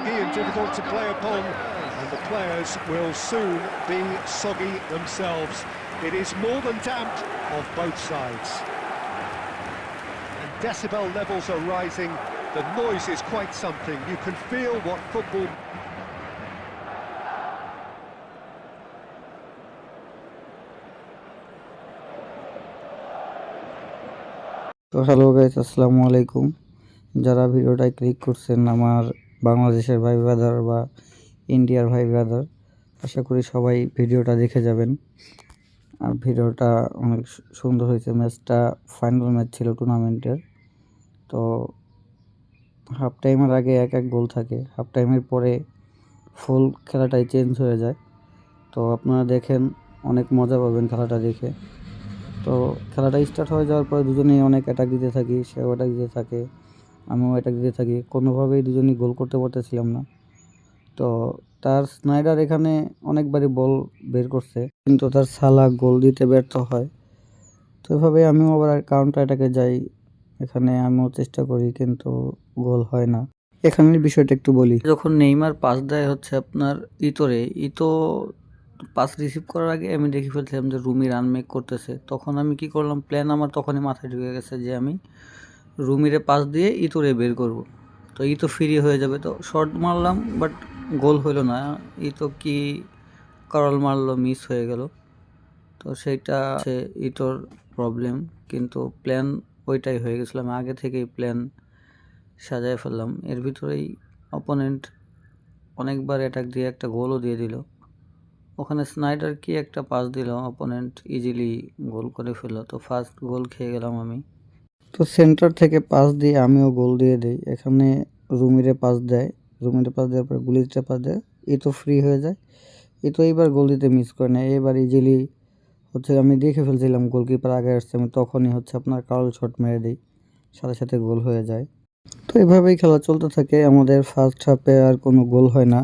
soggy and difficult to play upon, and the players will soon be soggy themselves. It is more than damp of both sides. And decibel levels are rising. The noise is quite something. You can feel what football তো hello guys আসসালামু আলাইকুম যারা ভিডিওটায় click করছেন আমার বাংলাদেশের ভাই brother বা ইন্ডিয়ার ভাই ব্রাদার আশা করি সবাই ভিডিওটা দেখে যাবেন। আর ভিডিওটা অনেক সুন্দর হয়েছে। ম্যাচটা ফাইনাল ম্যাচ ছিল টুর্নামেন্টের তো হাফ টাইমের আগে এক এক গোল থাকে। হাফ টাইমের পরে ফুল খেলাটাই চেঞ্জ হয়ে যায়। তো আপনারা দেখেন, অনেক মজা পাবেন খেলাটা দেখে। তো খেলাটা স্টার্ট হয়ে যাওয়ার পরে দুজনেই অনেক অ্যাটাক দিতে থাকি, সেও অ্যাটাক দিতে থাকে। আমিও এটা দিতে থাকি। কোনোভাবেই দুজনেই গোল করতে পারতেছিলাম না। তো তার স্নাইডার এখানে অনেকবারই বল বের করছে, কিন্তু তার সালা গোল দিতে ব্যর্থ হয়। তো এভাবে আমিও আবার কাউন্টার এটাকে যাই। এখানে আমিও চেষ্টা করি, কিন্তু গোল হয় না। এখানের বিষয়টা একটু বলি। যখন নেইমার পাস দেয় হচ্ছে আপনার ইতরে, ইতো পাস রিসিভ করার আগে আমি দেখে ফেলছিলাম যে রুমি রান মেক করতেছে। তখন আমি কি করলাম প্ল্যান আমার তখনই মাথায় ঢুকে গেছে যে আমি রুমিরে পাস দিয়ে ইতরে বের করব। তো ই তো ফ্রি হয়ে যাবে। তো শর্ট মারলাম বাট গোল হইল না। ই তো কি করল মারলো মিস হয়ে গেল। তো সেইটা হচ্ছে ইটোর প্রবলেম কিন্তু প্ল্যান ওইটাই হয়ে গেছিল। আমি আগে থেকেই প্ল্যান সাজায় ফেললাম। এর ভিতরেই অপোনেন্ট অনেকবার অ্যাটাক দিয়ে একটা গোলও দিয়ে দিল। ওখানে স্নাইডার কি একটা পাস দিল অপোনেন্ট ইজিলি গোল করে ফেলল। তো ফার্স্ট গোল খেয়ে গেলাম আমি। তো সেন্টার থেকে পাস দিয়ে আমিও গোল দিয়ে দিই। এখানে রুমিরে পাস দেয়। রুমিরে পাস দেওয়ার পরে গুলিতে পাস দেয়। এ তো ফ্রি হয়ে যায়। এ তো এইবার গোল দিতে মিস করে না এবার ইজিলি হচ্ছে আমি দেখে ফেলছিলাম গোলকিপার আগে আসছে, আমি তখনই হচ্ছে আপনার কারল শট মেরে দিই। সাথে সাথে গোল হয়ে যায়। তো এভাবেই খেলা চলতে থাকে। আমাদের ফার্স্ট হাফে আর কোনো গোল হয় না।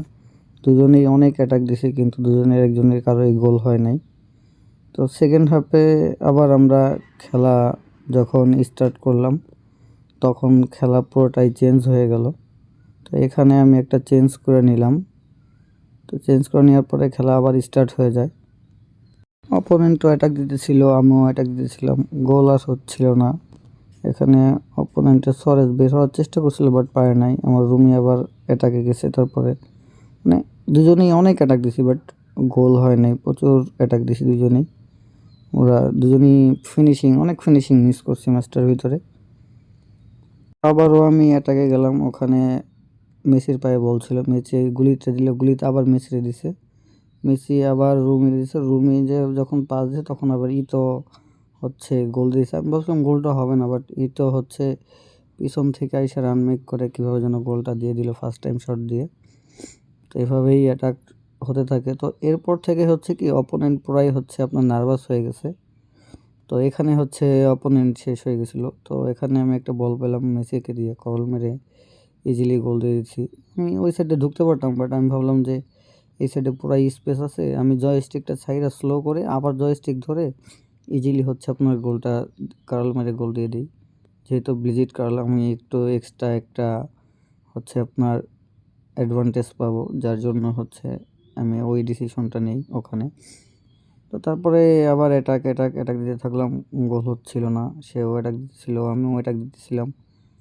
দুজনেই অনেক অ্যাটাক দিছে, কিন্তু দুজনের একজনের কারোই গোল হয় নাই। তো সেকেন্ড হাফে আবার আমরা খেলা যখন স্টার্ট করলাম, তখন খেলা পুরোটাই চেঞ্জ হয়ে গেল। তো এখানে আমি একটা চেঞ্জ করে নিলাম। তো চেঞ্জ করে নেওয়ার পরে খেলা আবার স্টার্ট হয়ে যায়। অপোনেন্টও অ্যাটাক দিতেছিল, আমিও অ্যাটাক দিতেছিলাম। গোল আর হচ্ছিল না। এখানে অপোনেন্টের সরেজ বের হওয়ার চেষ্টা করছিল বাট পারে নাই। আমার রুমি আবার অ্যাটাকে গেছে তারপরে। মানে দুজনেই অনেক অ্যাটাক দিছি বাট গোল হয় নাই। প্রচুর অ্যাটাক দিছি দুজনেই। ওরা দুজনেই ফিনিশিং অনেক ফিনিশিং মিস করছি ম্যাচটার ভিতরে। আবারও আমি অ্যাটাকে গেলাম, ওখানে মেসির পায়ে বল ছিল। মেসি গুলিতে দিল, গুলিতে আবার মেসিরে দিছে। মেসি আবার রুমি দিছে, রুমি যে যখন পাস দিছে তখন আবার ই তো হচ্ছে গোল দিয়েছে আমি বলছিলাম গোলটা হবে না বাট ই তো হচ্ছে পিছন থেকে আইসা রান মেক করে কীভাবে যেন গোলটা দিয়ে দিল ফার্স্ট টাইম শট দিয়ে। তো এভাবেই অ্যাটাক হতে থাকে। তো এরপর থেকে হচ্ছে কি অপোনেন্ট পুরাই হচ্ছে আপনার নার্ভাস হয়ে গেছে। তো এখানে হচ্ছে অপোনেন্ট শেষ হয়ে গেছিল। তো এখানে আমি একটা বল পেলাম মেসিকে দিয়ে করল মেরে ইজিলি গোল দিয়ে দিচ্ছি। আমি ওই সাইডে ঢুকতে পারতাম বাট আমি ভাবলাম যে এই সাইডে পুরাই স্পেস আছে। আমি জয় স্টিকটা সাইডে স্লো করে আবার জয় স্টিক ধরে ইজিলি হচ্ছে আপনার গোলটা কার্ল মেরে গোল দিয়ে দিই। যেহেতু ব্লিজিট কার্ল আমি একটু এক্সট্রা একটা হচ্ছে আপনার অ্যাডভান্টেজ পাবো, যার জন্য হচ্ছে আমি ওই ডিসিশনটা নেই ওখানে। তো তারপরে আবার অ্যাটাক অ্যাটাক অ্যাটাক দিতে থাকলাম, গোল হচ্ছিল না, সেও অ্যাটাক দিচ্ছিল আমিও অ্যাটাক দিতেছিলাম।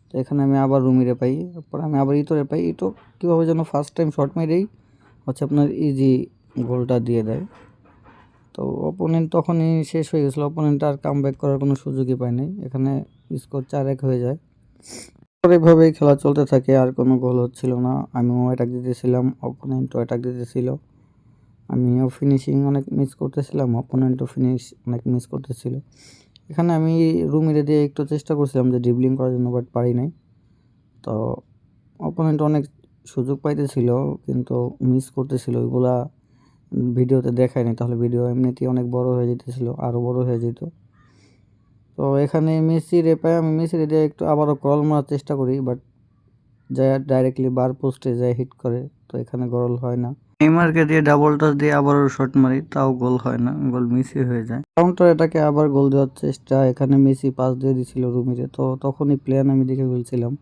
তো এখানে আমি আবার রুমিরে পাই, তারপর আমি আবার ইতরে পাই ইটো কীভাবে যেন ফার্স্ট টাইম শর্ট মেরেই হচ্ছে আপনার ইজি গোলটা দিয়ে দেয়। তো অপোনেন্ট তখনই শেষ হয়ে গেছিল অপোনেন্ট আর কাম ব্যাক করার কোনো সুযোগই পায় নাই, এখানে স্কোর চার এক হয়ে যায়। এভাবেই খেলা চলতে থাকে, আর কোনো গোল হচ্ছিল না, আমিও অ্যাটাক দিতেছিলাম অপোনেন্টও অ্যাটাক দিতেছিল। আমিও ফিনিশিং অনেক মিস করতেছিলাম অপোনেন্টও ফিনিশ অনেক মিস করতেছিল। এখানে আমি রুমিরে দিয়ে একটু চেষ্টা করছিলাম যে ড্রিবলিং করার জন্য বাট পারি নাই। তো অপোনেন্ট অনেক সুযোগ পাইতেছিল, কিন্তু মিস করতেছিল। ওইগুলা ভিডিওতে দেখায় নাই, তাহলে ভিডিও এমনিতেই অনেক বড় হয়ে যেতেছিল আরও বড় হয়ে যেত। তো এখানে মেসি রেপায় আমি মেসি দিয়ে একটু আবারও ক্রল মারার চেষ্টা করি বাট যায় ডাইরেক্টলি বার পোস্টে যায় হিট করে, তো এখানে গরল হয় না। নেইমারকে দিয়ে ডাবল টাচ দিয়ে আবারও শট মারি, তাও গোল হয় না, গোল মিসই হয়ে যায়। কাউন্টার এটাকে আবার গোল দেওয়ার চেষ্টা, এখানে মেসি পাস দিয়ে দিছিল রুমিরে, তো তখনই প্লেয়ার আমি দেখে ফেলছিলাম।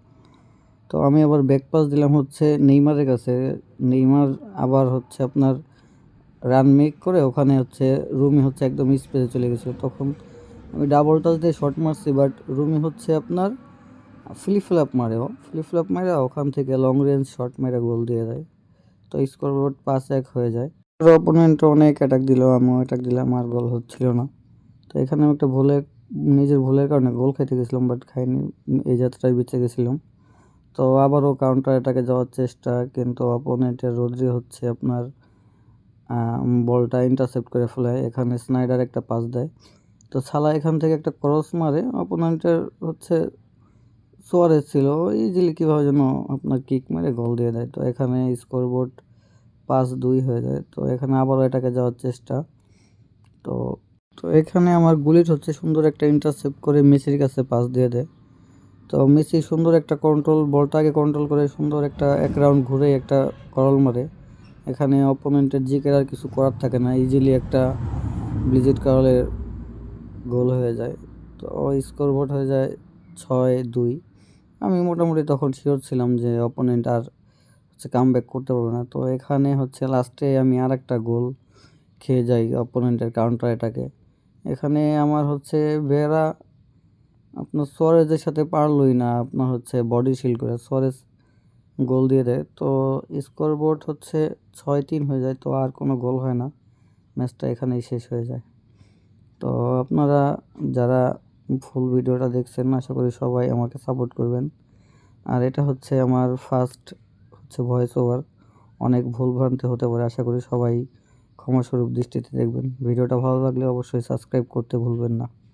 তো আমি আবার ব্যাক পাস দিলাম হচ্ছে নেইমারের কাছে, নেইমার আবার হচ্ছে আপনার রান মেক করে ওখানে হচ্ছে রুমি হচ্ছে একদম স্পেসে চলে গেছিল। তখন আমি ডাবল টাচ দিয়ে শট মারছি বাট রুমি হচ্ছে আপনার ফ্লিপ ফ্ল্যাপ মারে, ও ফ্লিপ ফ্ল্যাপ মারে ওখান থেকে লং রেঞ্জ শট মেরে গোল দিয়ে দেয়। তো স্কোরবোর্ড পাঁচ এক হয়ে যায়। অপোনেন্ট অনেক অ্যাটাক দিল, আমিও অ্যাটাক দিলাম, আর গোল হচ্ছিল না। তো এখানে আমি একটা ভুলে নিজের ভুলের কারণে গোল খাইতে গেছিলাম বাট খাইনি, এই যাত্রায় বেঁচে গেছিলাম। তো আবারও কাউন্টার অ্যাটাকে যাওয়ার চেষ্টা, কিন্তু অপোনেন্টের রোদ্রি হচ্ছে আপনার বলটা ইন্টারসেপ্ট করে ফেলে এখানে স্নাইডার একটা পাস দেয়। তো সালা এখান থেকে একটা ক্রস মারে অপোনেন্টের হচ্ছে সোয়ারেজ ছিল ইজিলি কীভাবে যেন আপনার কিক মেরে গোল দিয়ে দেয়। তো এখানে স্কোরবোর্ড পাঁচ দুই হয়ে যায়। তো এখানে আবারও এটাকে যাওয়ার চেষ্টা। তো তো এখানে আমার গুলিট হচ্ছে সুন্দর একটা ইন্টারসেপ্ট করে মেসির কাছে পাস দিয়ে দেয়। তো মেসি সুন্দর একটা কন্ট্রোল বলটাকে কন্ট্রোল করে সুন্দর একটা এক রাউন্ড ঘুরে একটা করল মারে। এখানে অপোনেন্টের জিকের আর কিছু করার থাকে না ইজিলি একটা ব্লিজেট কারলের গোল হয়ে যায়। তো স্কোর বোর্ড হয়ে যায় ছয় দুই। আমি মোটামুটি তখন শিওর ছিলাম যে অপোনেন্ট আর হচ্ছে কাম ব্যাক করতে পারবে না। তো এখানে হচ্ছে লাস্টে আমি আর একটা গোল খেয়ে যাই অপোনেন্টের কাউন্টার এটাকে এখানে আমার হচ্ছে বেরা আপনার সোয়ারেজের সাথে পারলই না, আপনার হচ্ছে বডি শিল করে সোয়ারেজ গোল দিয়ে দেয়। তো স্কোর বোর্ড হচ্ছে ছয় তিন হয়ে যায়, তো আর কোনো গোল হয় না। ম্যাচটা এখানেই শেষ হয়ে যায়। তো আপনারা যারা ফুল ভিডিওটা দেখছেন, আশা করি সবাই আমাকে সাপোর্ট করবেন। আর এটা হচ্ছে আমার ফার্স্ট হচ্ছে ভয়েস ওভার অনেক ভুলভ্রান্তি হতে পারে, আশা করি সবাই ক্ষমাস্বরূপ দৃষ্টিতে দেখবেন। ভিডিওটা ভালো লাগলে অবশ্যই সাবস্ক্রাইব করতে ভুলবেন না।